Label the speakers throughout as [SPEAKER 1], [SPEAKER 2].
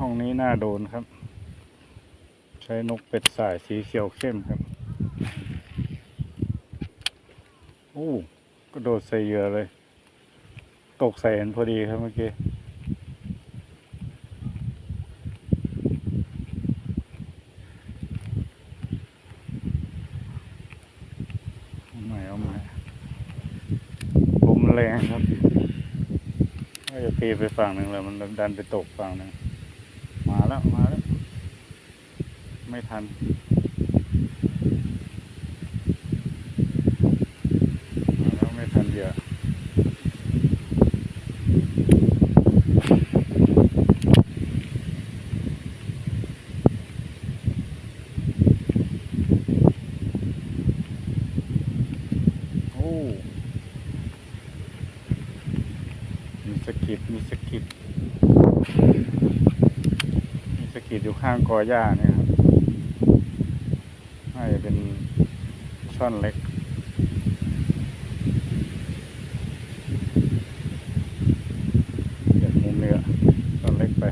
[SPEAKER 1] ช่องนี้น่าโดนครับ ใช้นกเป็ดสายสีเขียวเข้มครับโอ้กระโดดใส่เหยื่อเลย ตกใส่เห็นพอดีครับเมื่อกี้เอาใหม่เอาใหม่ลมแรงครับก็จะตีไปฝั่งหนึ่งแล้วมันดันไปตกฝั่งหนึ่งาแล้วมาแล้ว ไม่ทัน มาแล้วไม่ทันเหยื่อโอ้มีสกิดมีสกิด มีดอยู่ข้างกอหญ้าเนี่ยครับน่าจะเป็นช่อนเล็กเดี๋ยวมุมเนื้อช่อนเล็กไป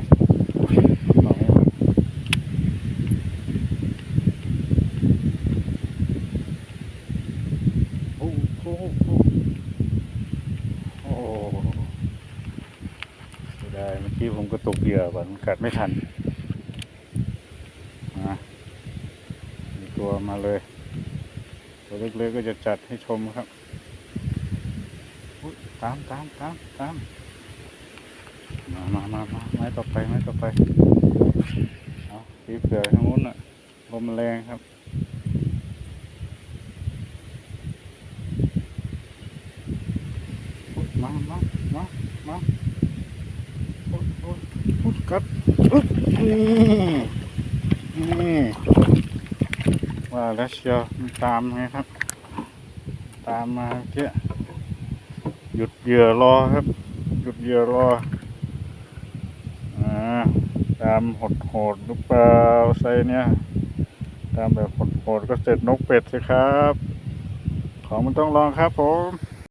[SPEAKER 1] โอ้โหโอ้โหโอ้โหเสียดายเมื่อกี้ผมก็ตกเหยื่อก่อนมันกัดไม่ทัน มามี ตัวมาเลย ตัวเล็กๆก็จะจัดให้ชมครับตามตามตามตามมามามามาไม้ต่อไปไม้ต่อไปเอาตีเผื่อทางนู้นน่ะลมแรงครับมามามามาโอ๊ยโอ๊ยโอ๊ยกัดอุ๊ยนี่นี่ ว่าแล้วเชียวตามไงครับ ตามมาเกี้ยหยุดเหยื่อรอครับ หยุดเหยื่อรออ่าตามหดโหดๆหรือเปล่าไซเนี่ย ตามแบบหดโหดก็เสร็จนกเป็ดสิครับ ของมันต้องลองครับผม